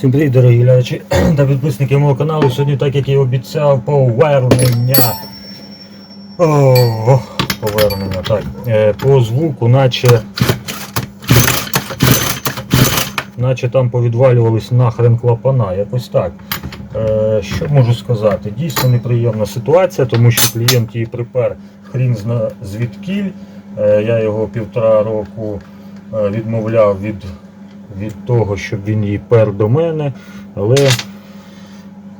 Всім привіт, дорогі глядачі та підписники мого каналу. Сьогодні, так як і обіцяв, повернення. О, повернення, так. Е, По звуку, наче. Наче там повідвалювались нахрен клапана, якось так. Е, Що можу сказати? Дійсно неприємна ситуація, тому що клієнт її припер хрін звідкіль. Е, Я його півтора року відмовляв від від того, щоб він її пер до мене. Але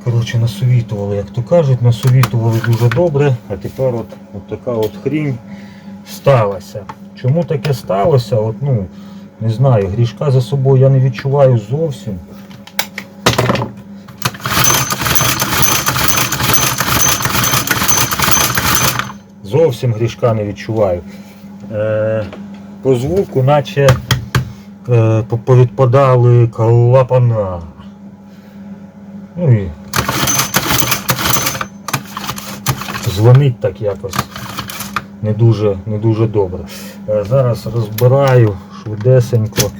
коротше, насовітували, як то кажуть, насовітували дуже добре, а тепер от, от така от хрінь сталася. Чому таке сталося? От, ну, не знаю, грішка за собою я не відчуваю зовсім. Зовсім грішка не відчуваю. Е, по звуку, наче повідпадали клапана. Ну і дзвонить так якось не дуже, не дуже добре. Е, зараз розбираю швидесенько.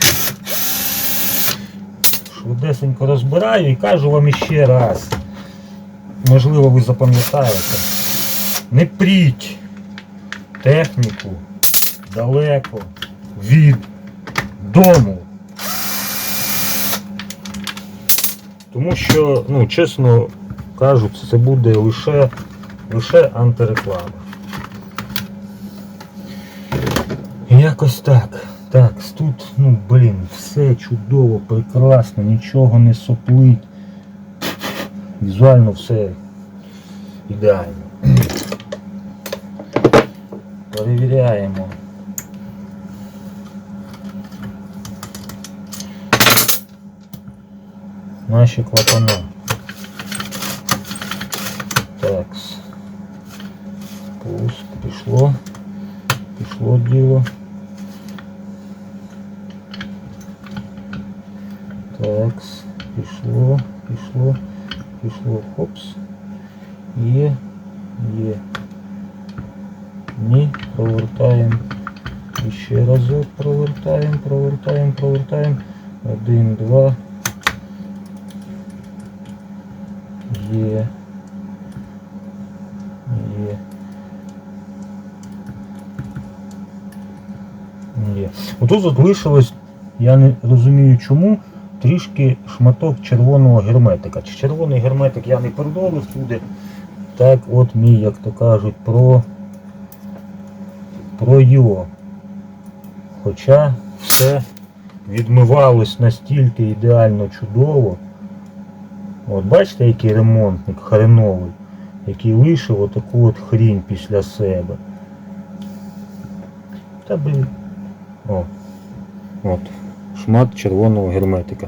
Швидесенько розбираю і кажу вам іще раз. Можливо, ви запам'ятаєте. Не пріть техніку далеко від дому. Тому що, ну, чесно кажуть, це буде лише, лише антиреклама. Якось так. Так, тут, ну, блін, все чудово, прекрасно, нічого не соплить. Візуально все ідеально. Перевіряємо. Наші клапана. Так. Пуск, пішло. Пішло діло. Так, пішло, пішло, пішло. Хопс. Є, є. Ні, провертаємо. І ще разок провертаємо, провертаємо, провертаємо. Один, два. Є. Є. Є. Отут залишилось, я не розумію чому, трішки шматок червоного герметика. Чи червоний герметик я не передолив туди. Так от мій, як то кажуть, про про його. Хоча все відмивалось настільки ідеально чудово. От бачите, який ремонтник хреновий, який лишив отаку от хрінь після себе. Та блін. О. От. Шмат червоного герметика.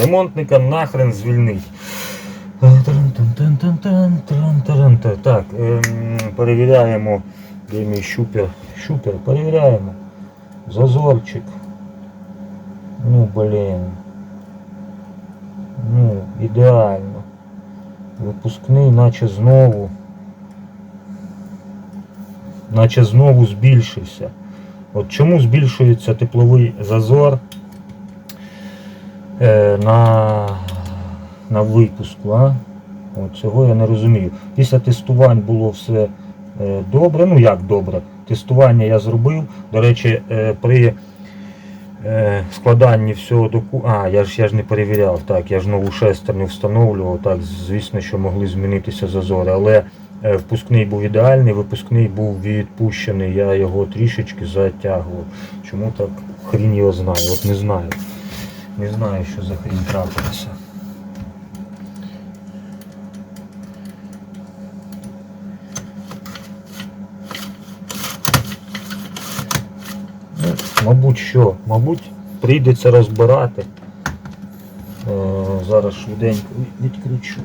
Ремонтника нахрен звільнить. Так, ем, перевіряємо, де мій щупер. Щупер, перевіряємо. Зазорчик. Ну, блін. Ну, ідеально. Випускний, наче знову. Наче знову збільшився. От чому збільшується тепловий зазор е, на, на випуску, а? От цього я не розумію. Після тестувань було все е, добре. Ну як добре? Тестування я зробив. До речі, е, при складанні всього доку... А, я ж я ж не перевіряв. Так, я ж нову шестерню встановлював. Так, звісно, що могли змінитися зазори. Але е, впускний був ідеальний, випускний був відпущений, я його трішечки затягував. Чому так хрін його знаю? От не знаю. Не знаю, що за хрінь трапилося. Мабуть, що? Мабуть, прийдеться розбирати. Е, зараз швиденько відключу.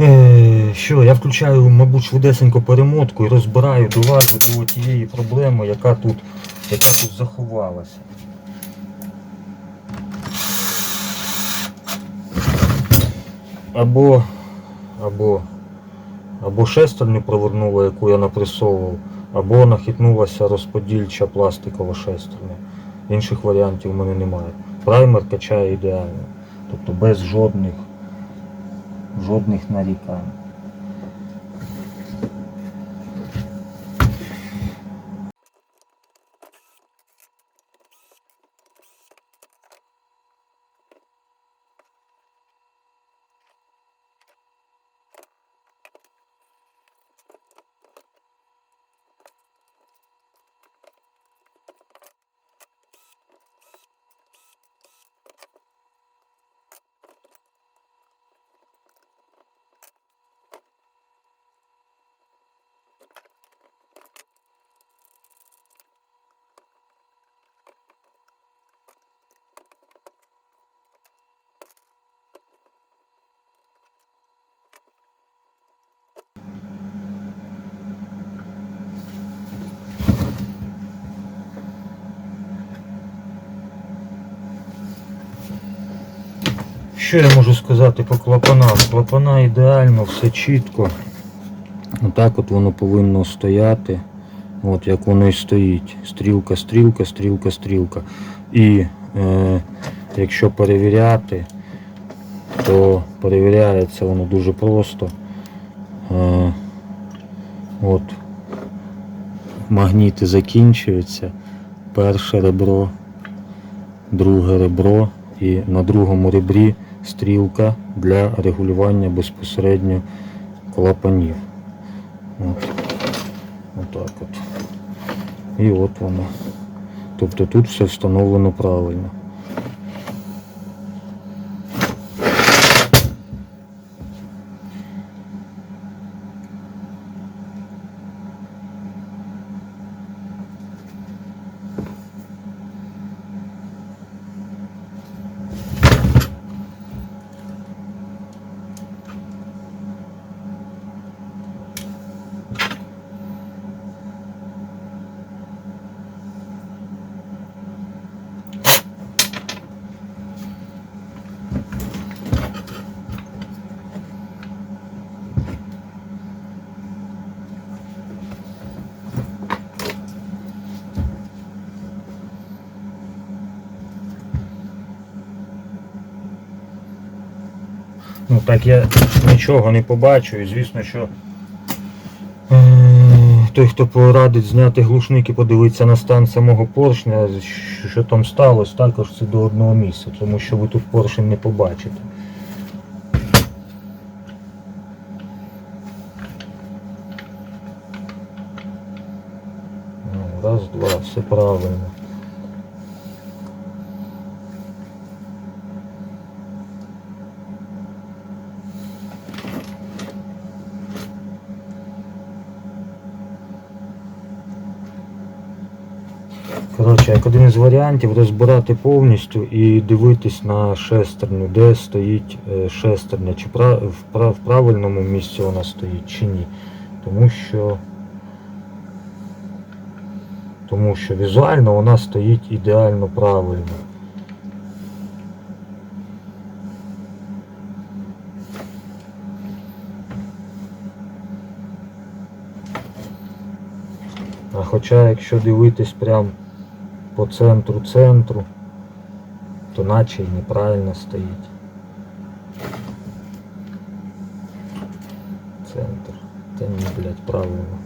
Е, Що, я включаю, мабуть, швидесенько перемотку і розбираю, доважу до тієї проблеми, яка тут, яка тут заховалася. або, або, або шестерню провернула, яку я напресовував, або нахитнулася розподільча пластикова шестерня. Інших варіантів в мене немає. Праймер качає ідеально. Тобто без жодних, жодних нарікань. Що я можу сказати по клапанах? Клапана ідеально, все чітко. Отак от воно повинно стояти. От як воно і стоїть. Стрілка, стрілка, стрілка, стрілка. І е, якщо перевіряти, то перевіряється воно дуже просто. Е, от магніти закінчуються. Перше ребро, друге ребро і на другому ребрі стрілка для регулювання безпосередньо клапанів. От. Отак от. І от воно. Тобто тут все встановлено правильно. Ну так я нічого не побачу і звісно, що той, хто порадить зняти глушник і подивитися на стан самого поршня, що, що там сталося, також це до одного місця, тому що ви тут поршень не побачите. Ну, Раз, два, все правильно. Коротше, як один із варіантів розбирати повністю і дивитись на шестерню, де стоїть е, шестерня, чи в, правильному місці вона стоїть, чи ні. Тому що, тому що візуально вона стоїть ідеально правильно. А хоча якщо дивитись прям по центру центру, то наче й неправильно стоїть. Центр. Та ні, блядь, правильно.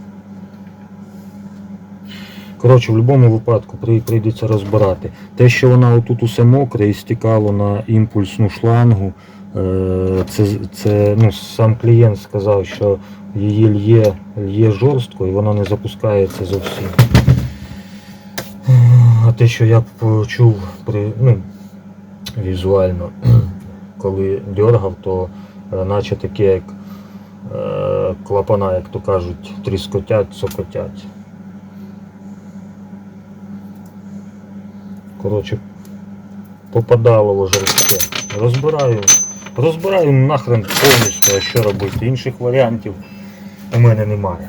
Коротше, в будь-якому випадку прийдеться розбирати. Те, що вона отут усе мокре і стікало на імпульсну шлангу, е, це, це ну, сам клієнт сказав, що її лє, лє жорстко і вона не запускається зовсім. Те, що я почув при, ну, візуально, коли дергав, то наче таке як е, клапана, як то кажуть, тріскотять, цокотять. Коротше, попадало жорстке. Розбираю. Розбираю нахрен повністю, а що робити. Інших варіантів у мене немає.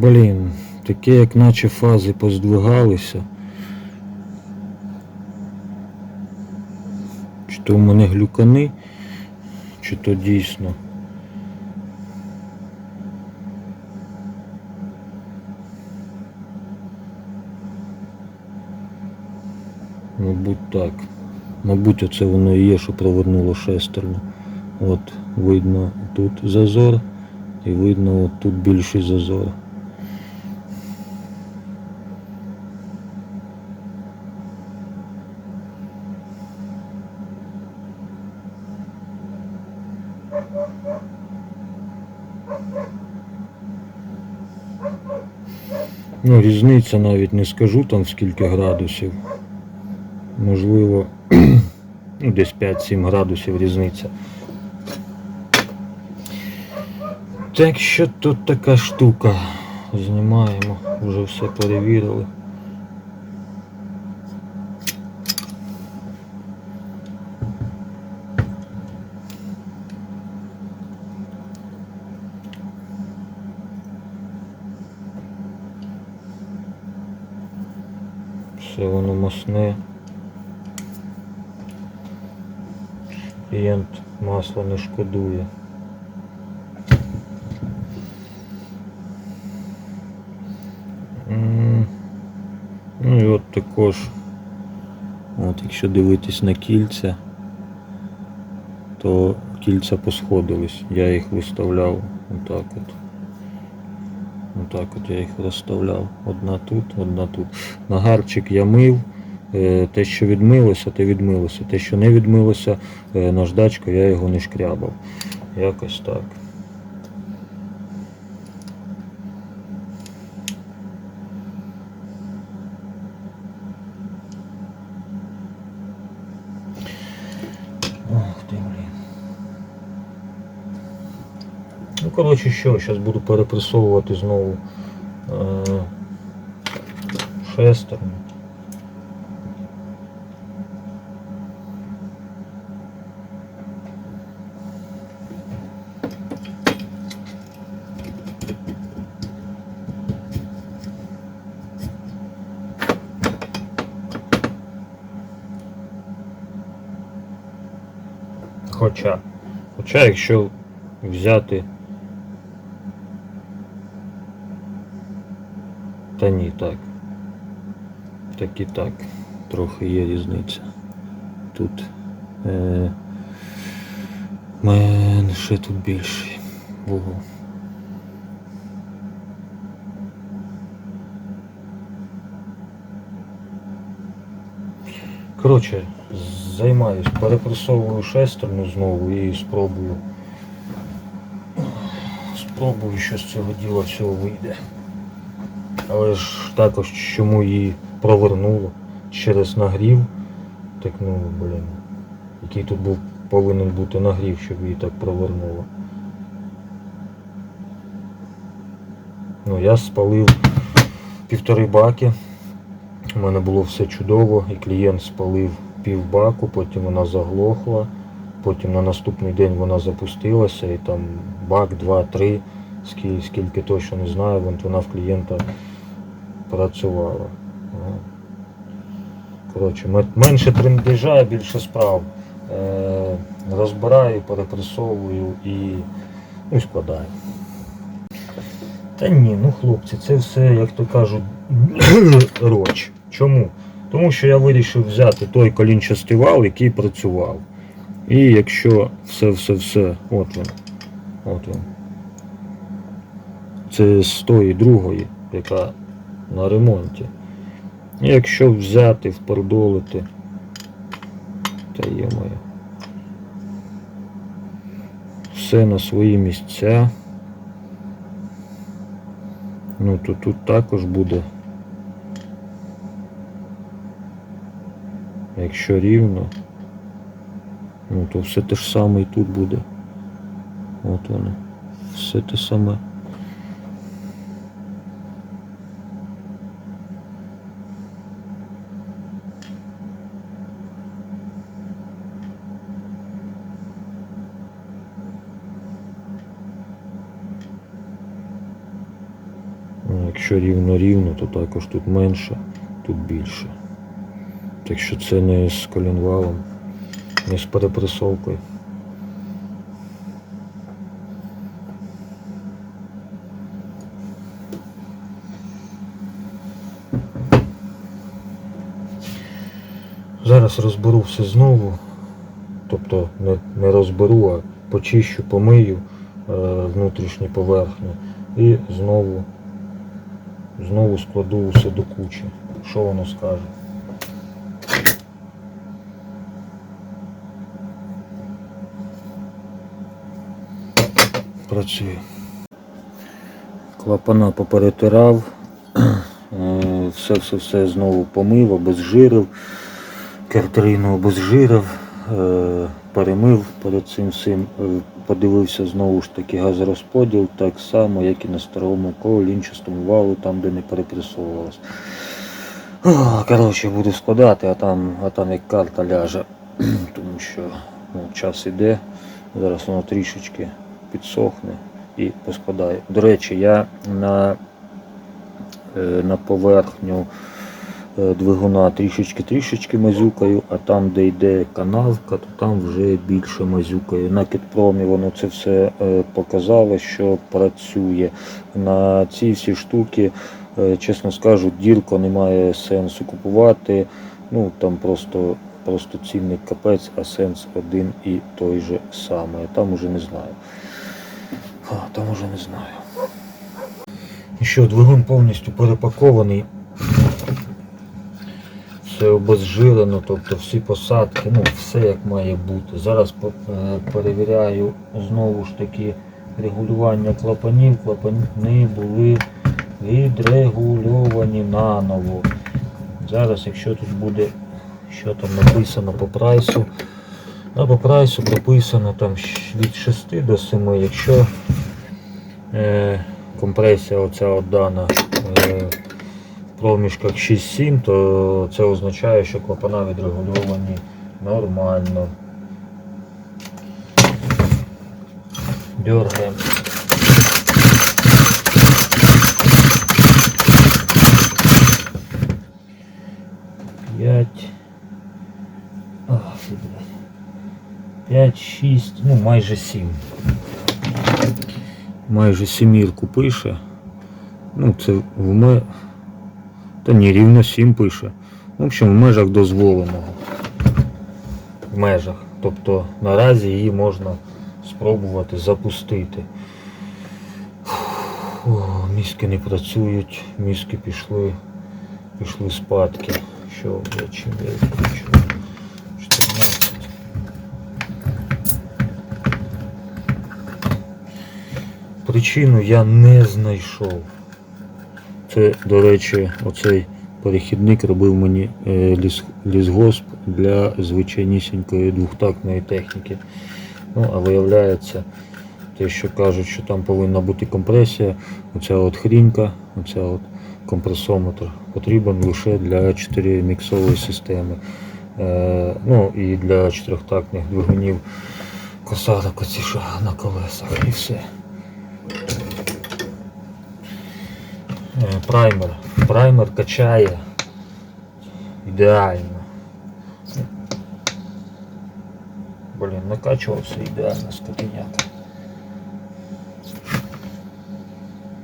Блін, таке як наче фази поздвигалися. Чи то в мене глюкани, чи то дійсно. Мабуть так. Мабуть, оце воно і є, що провернуло шестерню. От видно тут зазор і видно от тут більший зазор. Ну, різниця навіть не скажу там скільки градусів. Можливо, ну, десь 5-7 градусів різниця. Так що тут така штука. Знімаємо, вже все перевірили. Все воно масне. Клієнт масла не шкодує. Ну і от також, от якщо дивитись на кільця, то кільця посходились. Я їх виставляв отак от. Отак от я їх розставляв. Одна тут, одна тут. Нагарчик я мив. Е, Те, що відмилося, те відмилося. Те, що не відмилося, е, наждачкою я його не шкрябав. Якось так. Ну, коротше, що, зараз буду перепресовувати знову е- шестерню. Хоча, хоча якщо взяти. Та ні, так. Так і так. Трохи є різниця. Тут е, менше тут більший вугол. Коротше, займаюсь, перепресовую шестерню знову і спробую. Спробую, що з цього діла всього вийде. Але ж також чому її провернуло через нагрів. Так ну, блін. Який тут був повинен бути нагрів, щоб її так провернуло. Ну, я спалив півтори баки. У мене було все чудово, і клієнт спалив пів баку, потім вона заглохла, потім на наступний день вона запустилася і там бак, два, три, скільки, скільки точно не знаю, вона в клієнта працювала. Коротше, менше трендежа, більше справ. Е, розбираю, перепресовую і, ну, складаю. Та ні, ну хлопці, це все, як то кажуть, роч. Чому? Тому що я вирішив взяти той колінчастий вал, який працював. І якщо все-все-все, от він, от він. Це з тої другої, яка на ремонті. І якщо взяти, впердолити, та є моє. Все на свої місця. Ну то тут також буде. Якщо рівно, ну то все те ж саме і тут буде. От воно. Все те саме. Якщо рівно-рівно, то також тут менше, тут більше. Так що це не з колінвалом, не з перепресовкою. Зараз розберу все знову. Тобто не, не розберу, а почищу, помию е, внутрішні поверхні і знову, знову складу все до кучі. Що воно скаже? Працює. Клапана поперетирав, е, все-все-все знову помив, обезжирив, картерину обезжирив, е, перемив перед цим всім, е, подивився знову ж таки газорозподіл, так само, як і на старому колінчастому валу, там де не перепресовувалось. Коротше, буду складати, а там, а там як карта ляже, тому що ну, час іде, зараз воно трішечки підсохне і поскладаю. До речі, я на, е, на поверхню е, двигуна трішечки-трішечки мазюкаю, а там, де йде канавка, то там вже більше мазюкаю. На кітпромі воно це все е, показало, що працює. На ці всі штуки, чесно скажу, дірко немає сенсу купувати. Ну там просто, просто цінний капець, а сенс один і той же самий. Там уже не знаю. А, там уже не знаю. І що, двигун повністю перепакований. Все обезжирено, тобто всі посадки, ну все як має бути. Зараз е, перевіряю знову ж таки регулювання клапанів. Клапани були відрегульовані наново. Зараз, якщо тут буде, що там написано по прайсу, а по прайсу прописано там від 6 до 7, якщо компресія оця дана е, в проміжках 6-7, то це означає, що клапана відрегульовані нормально. Дергаємо. П'ять. Ах, ти, блядь. П'ять, шість, ну майже сім. Майже сімірку пише. Ну, це в ме... Та ні, рівно 7 пише. В общем, в межах дозволеного. В межах. Тобто наразі її можна спробувати запустити. О, мізки не працюють, мізки пішли, пішли спадки. Що, блядь, чим я їх Причину я не знайшов. Це, до речі, оцей перехідник робив мені е, ліс, лісгосп для звичайнісінької двохтактної техніки. Ну, а виявляється, те, що кажуть, що там повинна бути компресія, оця от хрінька, оця от компресометр потрібен лише для 4 міксової системи. Е, ну і для чотирьохтактних двигунів косарок оці що на колесах і все. Праймер. Праймер качає ідеально. Блін, накачувався ідеально скотиняка.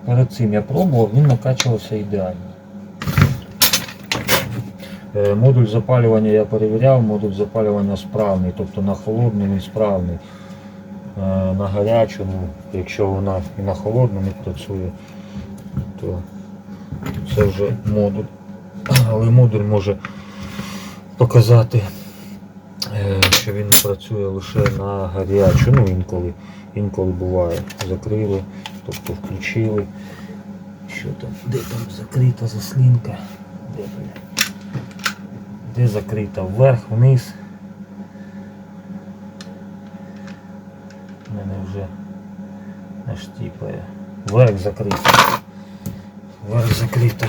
Перед цим я пробував, він накачувався ідеально. Е, Модуль запалювання я перевіряв, модуль запалювання справний, тобто на холодний він справний. Е, На гарячому, якщо вона і на холодну не працює, то це вже модуль. Але модуль може показати, е, що він працює лише на гарячу. Ну інколи, інколи буває. Закрили, тобто включили. Що там? Де там закрита заслінка? Де. Де закрита? Вверх, вниз. У мене вже наштіпає. Вверх закрита вас закрыто.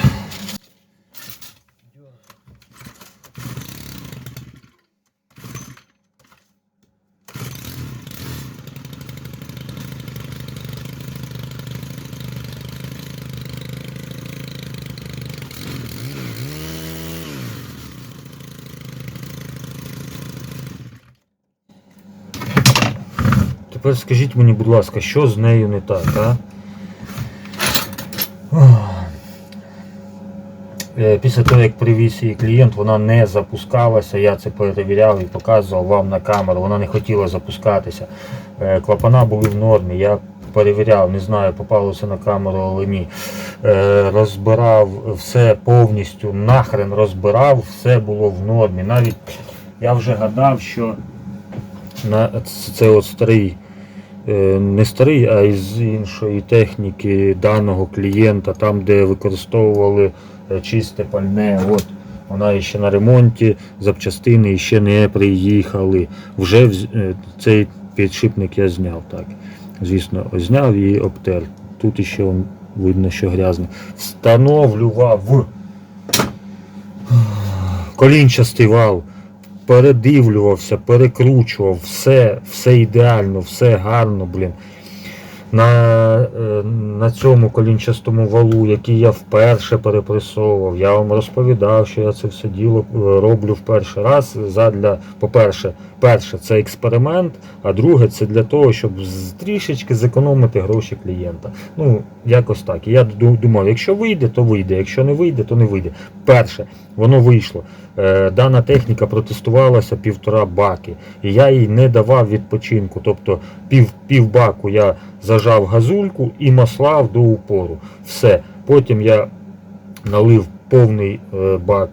Тепер скажіть мені, будь ласка, що з нею не так, а? Після того, як привіз її клієнт, вона не запускалася. Я це перевіряв і показував вам на камеру. Вона не хотіла запускатися. Е, Клапана були в нормі. Я перевіряв, не знаю, попалося на камеру, але ні. Е, Розбирав все повністю, нахрен розбирав, все було в нормі. Навіть я вже гадав, що на це от старий. е, Не старий, а із іншої техніки даного клієнта, там, де використовували е, чисте пальне. От вона ще на ремонті, запчастини ще не приїхали. Вже е, цей підшипник я зняв. так. Звісно, зняв і обтер. Тут он, видно, що грязне. Встановлював колінчастий вал, передивлювався, перекручував, все, все ідеально, все гарно, блін. На, е, на цьому колінчастому валу, який я вперше перепресовував, я вам розповідав, що я це все діло е, роблю в перший раз. Задля, по-перше, перше, це експеримент, а друге, це для того, щоб трішечки зекономити гроші клієнта. Ну, якось так. І я думав, якщо вийде, то вийде, якщо не вийде, то не вийде. Перше, воно вийшло. Е, Дана техніка протестувалася півтора баки, і я їй не давав відпочинку. Тобто пів, пів баку я зажав газульку і маслав до упору. Все. Потім я налив повний е, бак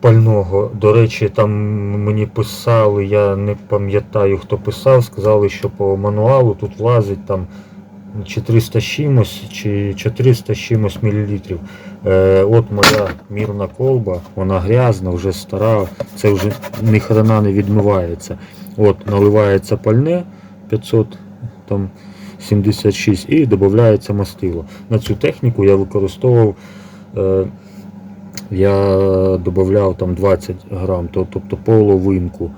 пального. До речі, там мені писали, я не пам'ятаю, хто писав, сказали, що по мануалу тут влазить там чи 300 з чимось, чи 400 з чимось мілілітрів. Е, от моя мірна колба, вона грязна, вже стара, це вже ні хрена не відмивається. От, наливається пальне 500 там 76 і додається мастило. На цю техніку я використовував. Е, я додавав там 20 грам, то- тобто половинку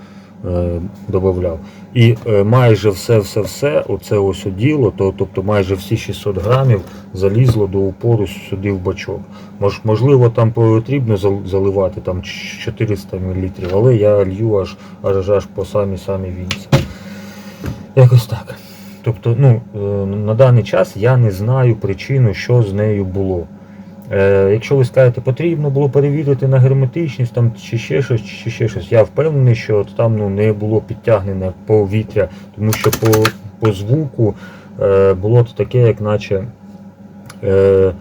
додавав. І е, майже все-все-все, оце ось діло, то, тобто майже всі 600 грамів залізло до упору сюди в бачок. Мож, можливо, там потрібно заливати там 400 мл, але я лью аж, аж, аж по самі-самі вінці. Якось так. Тобто, ну, е, на даний час я не знаю причину, що з нею було. Е, якщо ви скажете, потрібно було перевірити на герметичність там, чи ще щось, чи ще щось, я впевнений, що там ну, не було підтягнене повітря, тому що по, по звуку е, було таке, як наче е,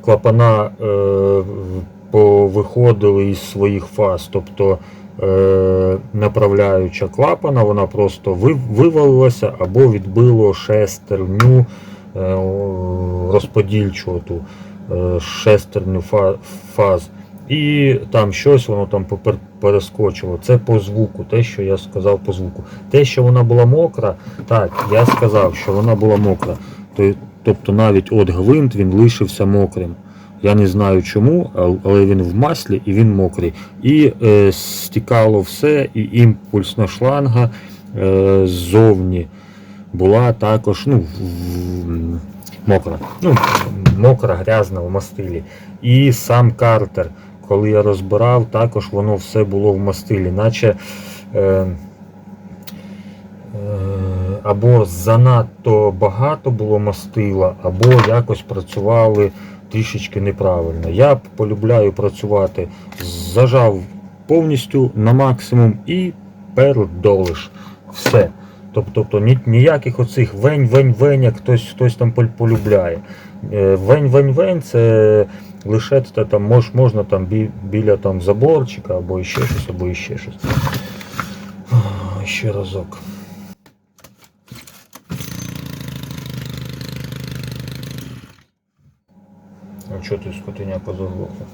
клапана е, повиходили із своїх фаз. Тобто е, направляюча клапана, вона просто вивалилася або відбило шестерню е, розподільчу ту шестерню фаз. І там щось воно там перескочило. Це по звуку, те, що я сказав по звуку. Те, що вона була мокра, так, я сказав, що вона була мокра. Тобто навіть от гвинт він лишився мокрим. Я не знаю чому, але він в маслі і він мокрий. І е, стікало все, і імпульсна шланга е, ззовні була також ну, в- мокра. Ну, мокра, грязна в мастилі. І сам картер, коли я розбирав, також воно все було в мастилі, наче. Е, е, або занадто багато було мастила, або якось працювали трішечки неправильно. Я полюбляю працювати, зажав повністю на максимум і пердолиш. Все. Тобто, ні- ніяких оцих вень-вень-вень, як хтось, хтось там полюбляє. Е, Вень-вень-вень це лише та, там, мож, можна там бі, біля там, заборчика або іще щось, або іще щось. Ще разок. А чого ти скотиня позаглохла?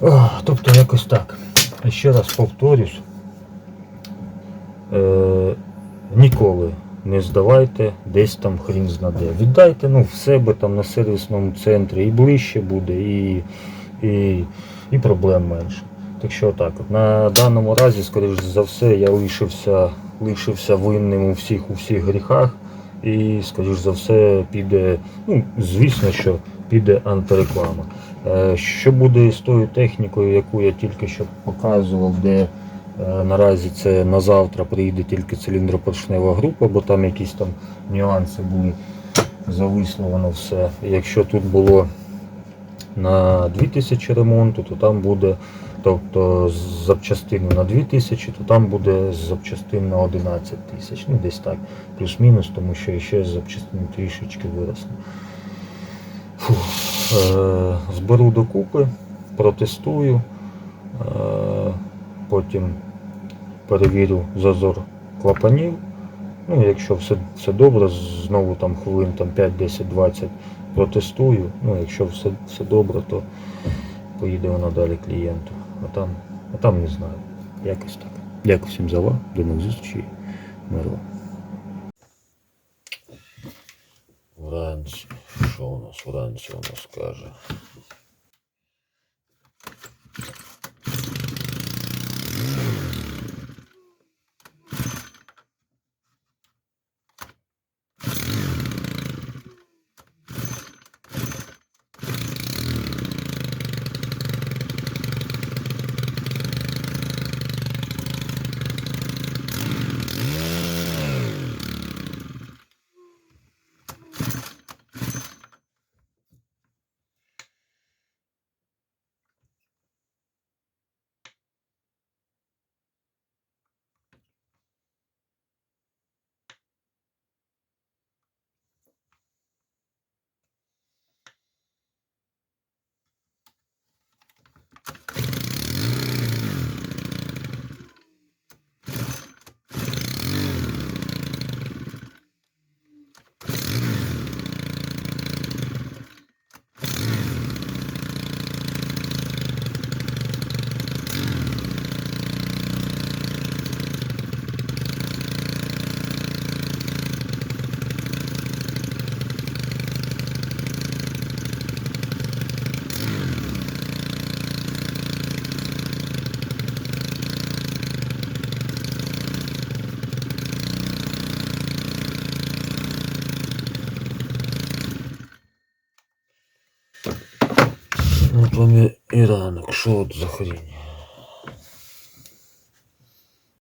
Ох, Тобто якось так. Ще раз повторюсь. Е, ніколи не здавайте десь там хрін знаде. Віддайте ну, в себе там на сервісному центрі і ближче буде, і, і і проблем менше. Так що так, от. на даному разі, скоріш за все, я лишився, лишився винним у всіх у всіх гріхах. І, скоріш за все, піде, ну, звісно, що піде антиреклама. Е, Що буде з тою технікою, яку я тільки що показував, де е, наразі це на завтра прийде тільки циліндропоршнева група, бо там якісь там нюанси були, зависло воно все. Якщо тут було на 2000 ремонту, то там буде, тобто з запчастини на 2000, то там буде з запчастин на 11 тисяч. Ну, десь так, плюс-мінус, тому що ще з запчастин трішечки виросли. Фу. Е, зберу докупи, протестую, е, потім перевірю зазор клапанів. Ну, якщо все, все добре, знову там хвилин там 5, 10, 20 протестую. Ну, якщо все, все добре, то поїде вона далі клієнту. А там, а там не знаю. Якось так. Дякую всім за увагу. До нових зустрічей. Миру. Вранці. Що у нас вранці у нас каже? От вам і, і ранок, що от за хрінь?